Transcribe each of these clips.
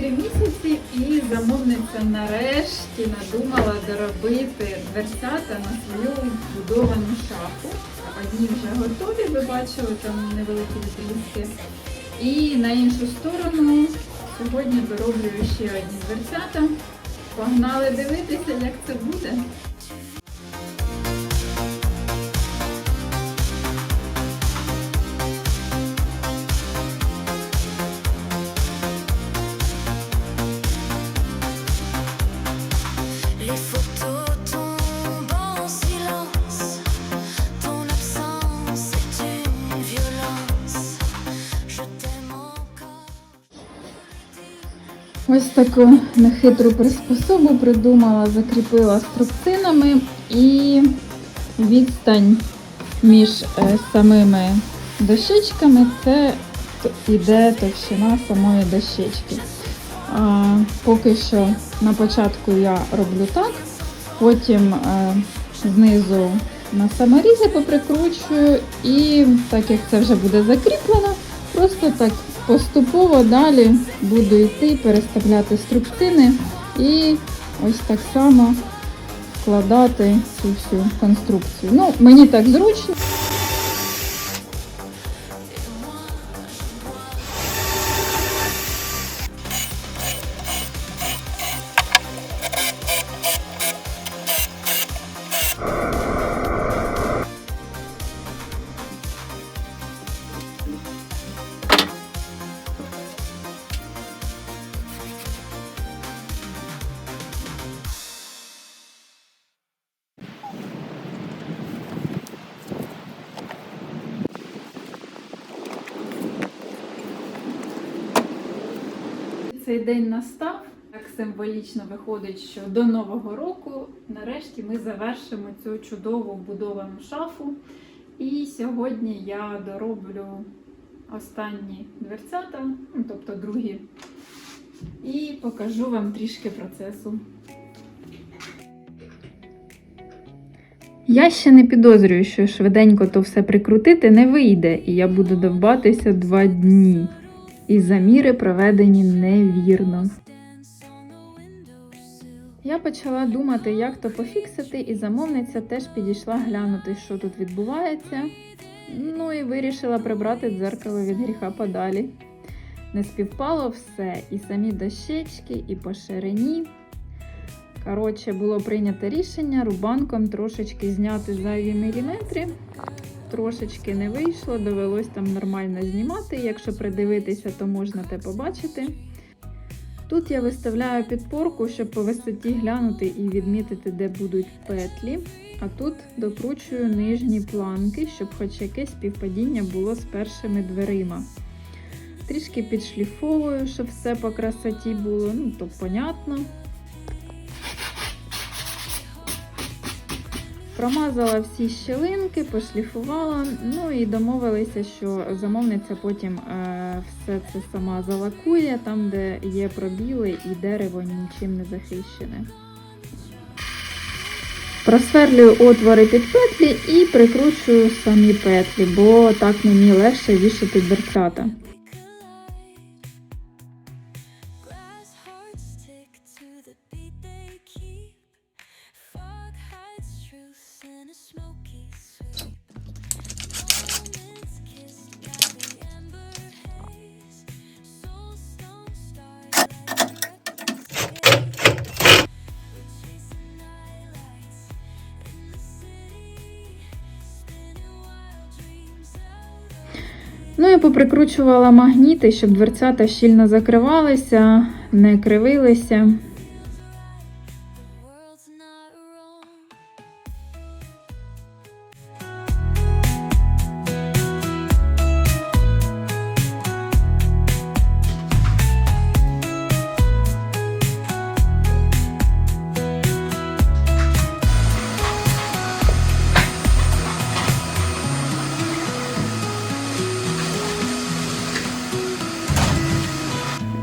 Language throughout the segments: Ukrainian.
4 місяці і замовниця нарешті надумала доробити дверцята на свою будовану шафу. Одні вже готові, ви бачили, там невеликі відрізки. І на іншу сторону сьогодні дороблюю ще одні дверцята. Погнали дивитися, як це буде. Ось таку нехитру приспособу придумала, закріпила струбцинами і відстань між е, самими дощечками це іде товщина самої дощечки. Поки що на початку я роблю так, потім е, знизу на саморізи поприкручую і так як це вже буде закріплено, просто так поступово далі буду йти, переставляти струбцини і ось так само вкладати цю всю конструкцію. Ну, мені так зручно. Цей день настав. Так символічно виходить, що до Нового року нарешті ми завершимо цю чудову вбудовану шафу. І сьогодні я дороблю останні дверцята, ну, тобто другі, і покажу вам трішки процесу. Я ще не підозрюю, що швиденько то все прикрутити не вийде, і я буду довбатися два дні. І заміри проведені невірно. Я почала думати, як то пофіксити, і замовниця теж підійшла глянути, що тут відбувається. Ну і вирішила прибрати дзеркало від гріха подалі. Не співпало все, і самі дощечки, і по ширині. Коротше, було прийнято рішення рубанком трошечки зняти зайві міліметри. Трошечки не вийшло, довелось там нормально знімати. Якщо придивитися, то можна те побачити. Тут я виставляю підпорку, щоб по висоті глянути і відмітити, де будуть петлі. А тут докручую нижні планки, щоб хоч якесь співпадіння було з першими дверима. Трішки підшліфовую, щоб все по красоті було, ну то понятно. Промазала всі щілинки, пошліфувала, ну і домовилися, що замовниця потім е, все це сама залакує, там, де є пробіли і дерево нічим не захищене. Просверлюю отвори під петлі і прикручую самі петлі, бо так мені легше вішати дверцята. Ну я поприкручувала магніти, щоб дверцята щільно закривалися, не кривилися.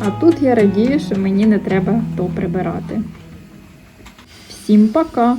А тут я радію, що мені не треба то прибирати. Всім пока!